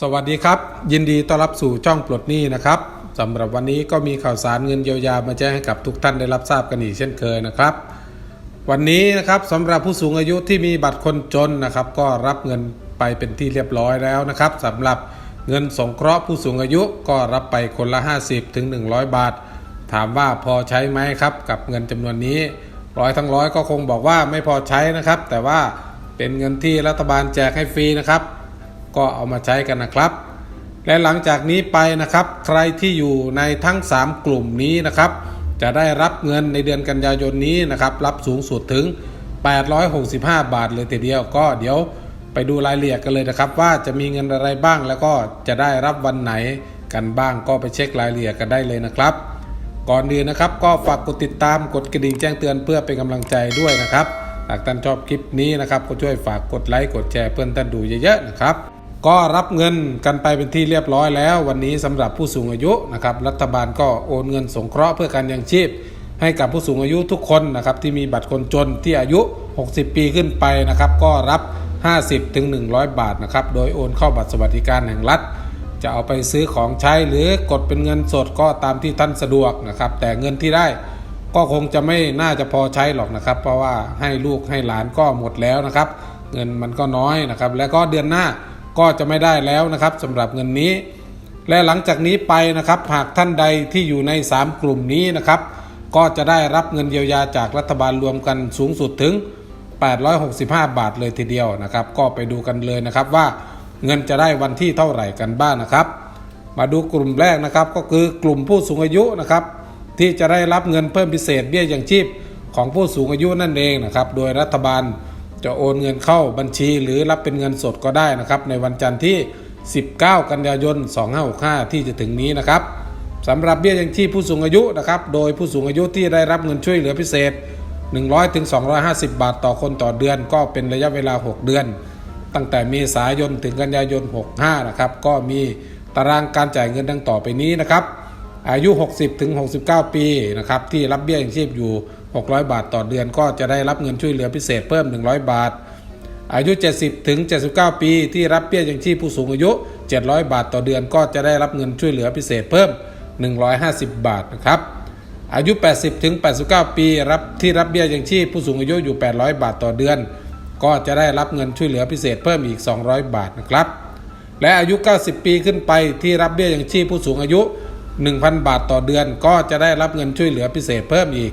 สวัสดีครับ ยินดีต้อนรับสู่ช่องปลดหนี้นะครับสำหรับวันนี้ก็มีข่าวสารเงินเยียวยามาแจ้งให้กับทุกท่านได้รับทราบกันอีกเช่นเคยนะครับ วันนี้นะครับสำหรับผู้สูงอายุที่มีบัตรคนจนนะครับ ก็รับเงินไปเป็นที่เรียบร้อยแล้วนะครับสำหรับเงินสงเคราะห์ผู้สูงอายุก็รับไปคนละ 50ถึง100 บาท ถามว่าพอใช้ไหมครับ กับเงินจำนวนนี้ร้อยทั้งร้อยก็คงบอกว่าไม่พอใช้นะครับ แต่ว่าเป็นเงินที่รัฐบาลแจกให้ฟรีนะครับ ก็เอามาใช้กันนะครับ และหลังจากนี้ไปนะครับ ใครที่อยู่ในทั้ง 3 กลุ่มนี้นะครับ จะได้รับเงินในเดือนกันยายนนี้นะครับ รับสูงสุดถึง 865 บาทเลยทีเดียวก็เดี๋ยวไปดูรายละเอียดกันเลยนะครับ ว่าจะมีเงินอะไรบ้างแล้วก็จะได้รับวันไหนกันบ้างก็ไปเช็ครายละเอียดกันได้เลยนะครับ ก่อนอื่นนะครับ ก็ฝากกดติดตามกดกระดิ่งแจ้งเตือนเพื่อเป็นกำลังใจด้วยนะครับหากท่านชอบคลิปนี้นะครับก็ช่วยฝากกดไลค์กดแชร์เพื่อนท่านดูเยอะๆนะครับ ก็รับเงินกันไปเป็นที่เรียบร้อยแล้ว วันนี้สำหรับผู้สูงอายุนะครับรัฐบาลก็โอนเงินสงเคราะห์เพื่อการยังชีพ ให้กับผู้สูงอายุทุกคนนะครับที่มีบัตรคนจนที่อายุ 60 ปีขึ้นไปนะครับก็รับ50ถึง100 บาทนะครับโดยโอนเข้าบัตรสวัสดิการแห่งรัฐ จะเอาไปซื้อของใช้หรือกดเป็นเงินสดก็ตามที่ท่านสะดวกนะครับแต่เงินที่ได้ก็คงจะไม่น่าจะพอใช้หรอกนะครับ เพราะว่าให้ลูกให้หลานก็หมดแล้วนะครับ เงินมันก็น้อยนะครับ แล้วก็เดือนหน้า ก็จะไม่ได้แล้วนะครับสำหรับเงินนี้ และหลังจากนี้ไปนะครับ หากท่านใดที่อยู่ใน 3 กลุ่มนี้นะครับ ก็จะได้รับเงินเยียวยาจากรัฐบาลรวมกันสูงสุดถึง 865 บาทเลยทีเดียวนะครับ ก็ไปดูกันเลยนะครับว่าเงินจะได้วันที่เท่าไหร่กันบ้างนะครับ มาดูกลุ่มแรกนะครับก็คือกลุ่มผู้สูงอายุนะครับ ที่จะได้รับเงินเพิ่มพิเศษเบี้ยยังชีพของผู้สูงอายุนั่นเองนะครับ โดยรัฐบาล จะโอนเงินเข้าบัญชีหรือรับเป็นเงินสดก็ได้นะครับ ในวันจันทร์ที่ 19 กันยายน 2565 ที่จะถึงนี้นะครับสำหรับเบี้ยยังชีพผู้สูงอายุนะครับ โดยผู้สูงอายุที่ได้รับเงินช่วยเหลือพิเศษ 100ถึง250 บาทต่อคนต่อเดือน ก็เป็นระยะเวลา 6 เดือน ตั้งแต่เมษายนถึงกันยายน 65 นะครับ ก็มีตารางการจ่ายเงินดังต่อไปนี้นะครับ อายุ 60ถึง69 ปีนะครับที่รับเบี้ยยังชีพอยู่ 600 บาทต่อเดือน ก็จะได้รับเงินช่วยเหลือพิเศษเพิ่ม 100 บาท อายุ 70ถึง79 ปี ที่รับเบี้ยยังชีพผู้สูงอายุ 700 บาทต่อเดือน ก็จะได้รับเงินช่วยเหลือพิเศษเพิ่ม 150 บาทนะครับอายุ 80ถึง89 ปีรับที่รับเบี้ยยังชีพผู้สูงอายุอยู่ 800 บาทต่อเดือน ก็จะได้รับเงินช่วยเหลือพิเศษเพิ่มอีก 200 บาทนะครับและอายุ 90 ปีขึ้นไปที่รับเบี้ยยังชีพผู้สูงอายุ 1,000 บาทต่อเดือน ก็จะได้รับเงินช่วยเหลือพิเศษเพิ่มอีก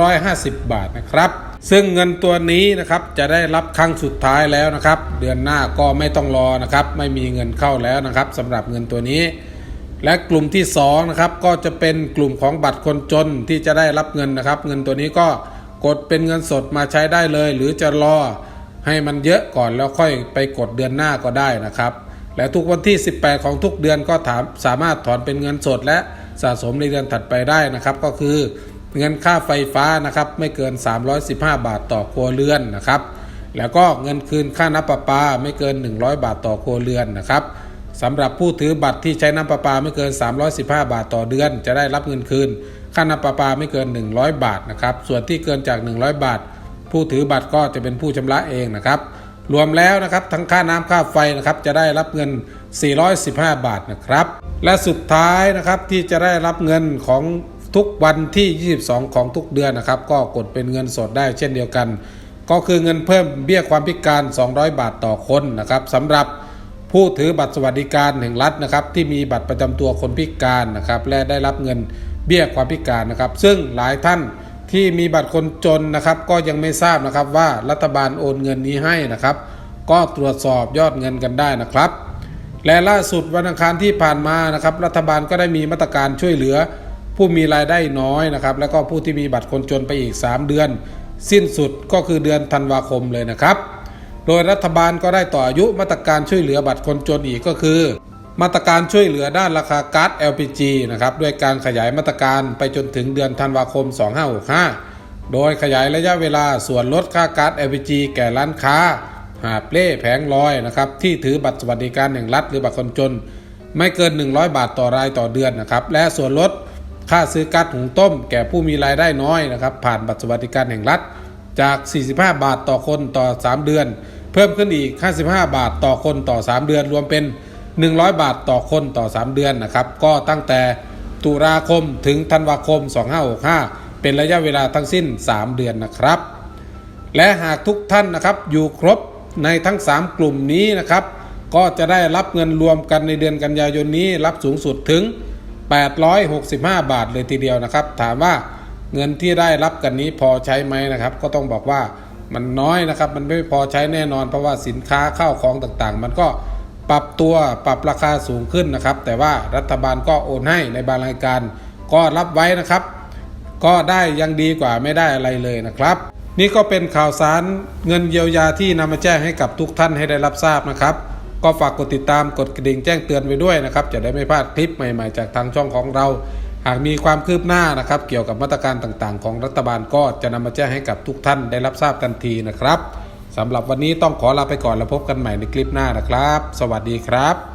250 บาทนะครับ ซึ่งเงินตัวนี้นะครับจะได้รับครั้งสุดท้ายแล้วนะครับ เดือนหน้าก็ไม่ต้องรอนะครับ ไม่มีเงินเข้าแล้วนะครับสำหรับเงินตัวนี้ และกลุ่มที่2นะครับก็จะเป็นกลุ่มของบัตรคนจนที่จะได้รับเงินนะครับ เงินตัวนี้ก็กดเป็นเงินสดมาใช้ได้เลย หรือจะรอให้มันเยอะก่อนแล้วค่อยไปกดเดือนหน้าก็ได้นะครับ และทุกวันที่ 18 ของทุกเดือนก็ถามสามารถถอนเป็นเงินสดและสะสมในเดือนถัดไปได้นะครับ ก็คือเงินค่าไฟฟ้านะครับไม่เกิน 315 บาทต่อครัวเรือนนะครับ แล้วก็เงินคืนค่าน้ำประปาไม่เกิน 100 บาทต่อครัวเรือนนะครับสำหรับผู้ถือบัตรที่ใช้น้ำประปาไม่เกิน 315 บาทต่อเดือน จะได้รับเงินคืน ค่าน้ำประปาไม่เกิน 100 บาทนะครับ ส่วนที่เกินจาก 100 บาท ผู้ถือบัตรก็จะเป็นผู้ชำระเองนะครับ รวมแล้วนะครับทั้งค่าน้ำค่าไฟนะครับจะได้รับเงิน 415 บาทนะครับ และสุดท้ายนะครับที่จะได้รับเงินของทุกวันที่ 22 ของทุกเดือนนะครับ ก็กดเป็นเงินสดได้เช่นเดียวกัน ก็คือเงินเพิ่มเบี้ยความพิการ 200 บาทต่อคนนะครับสำหรับผู้ถือบัตรสวัสดิการแห่งรัฐนะครับ ที่มีบัตรประจำตัวคนพิการนะครับ และได้รับเงินเบี้ยความพิการนะครับ ซึ่งหลายท่าน ที่มีบัตรคนจนนะครับ ก็ยังไม่ทราบนะครับว่ารัฐบาลโอนเงินนี้ให้นะครับ ก็ตรวจสอบยอดเงินกันได้นะครับ และล่าสุดวันอังคารที่ผ่านมานะครับ รัฐบาลก็ได้มีมาตรการช่วยเหลือ ผู้มีรายได้น้อยนะครับ แล้วก็ผู้ที่มีบัตรคนจนไปอีก 3 เดือน สิ้นสุดก็คือเดือนธันวาคมเลยนะครับ โดยรัฐบาลก็ได้ต่ออายุมาตรการช่วยเหลือบัตรคนจนอีกก็คือ มาตรการช่วยเหลือด้านราคาก๊าซ LPG นะครับด้วยการขยายมาตรการไปจนถึงเดือนธันวาคม 2565 โดยขยายระยะเวลาส่วนลดค่าก๊าซ LPG แก่ร้านค้า หาเล่แผงลอยนะครับที่ถือบัตรสวัสดิการแห่งรัฐหรือบัตรคนจน ไม่เกิน 100 บาทต่อรายต่อเดือนนะครับและส่วนลดค่าซื้อก๊าซหุงต้ม แก่ผู้มีรายได้น้อยนะครับผ่านบัตรสวัสดิการแห่งรัฐจาก 45 บาทต่อคนต่อ 3 เดือน เพิ่มขึ้นอีก 55 บาทต่อคนต่อ 3 เดือนรวมเป็น 100 บาทต่อคนต่อ 3 เดือนนะครับ ก็ตั้งแต่ตุลาคมถึงธันวาคม 2565 เป็นระยะเวลาทั้งสิ้น 3 เดือนนะครับ และหากทุกท่านนะครับอยู่ครบในทั้ง 3 กลุ่มนี้นะครับ ก็จะได้รับเงินรวมกันในเดือนกันยายนนี้รับสูงสุดถึง 865 บาทเลยทีเดียวนะครับ ถามว่าเงินที่ได้รับกันนี้พอใช้ไหมนะครับ ก็ต้องบอกว่ามันน้อยนะครับ มันไม่พอใช้แน่นอนเพราะว่าสินค้าข้าวของต่างๆ มันก็ ปรับตัวปรับราคาสูงขึ้นนะครับ แต่ว่ารัฐบาลก็โอนให้ในบางรายการ ก็รับไว้นะครับ ก็ได้ยังดีกว่าไม่ได้อะไรเลยนะครับ นี่ก็เป็นข่าวสารเงินเยียวยาที่นำมาแจ้งให้กับทุกท่านให้ได้รับทราบนะครับ ก็ฝากกดติดตามกดกระดิ่งแจ้งเตือนไว้ด้วยนะครับ จะได้ไม่พลาดคลิปใหม่ๆ จากทางช่องของเรา หากมีความคืบหน้านะครับ เกี่ยวกับมาตรการต่างๆ ของรัฐบาลก็จะนำมาแจ้งให้กับทุกท่านได้รับทราบทันทีนะครับ สำหรับวันนี้ต้องขอลาไปก่อนแล้วพบกันใหม่ในคลิปหน้านะครับ สวัสดีครับ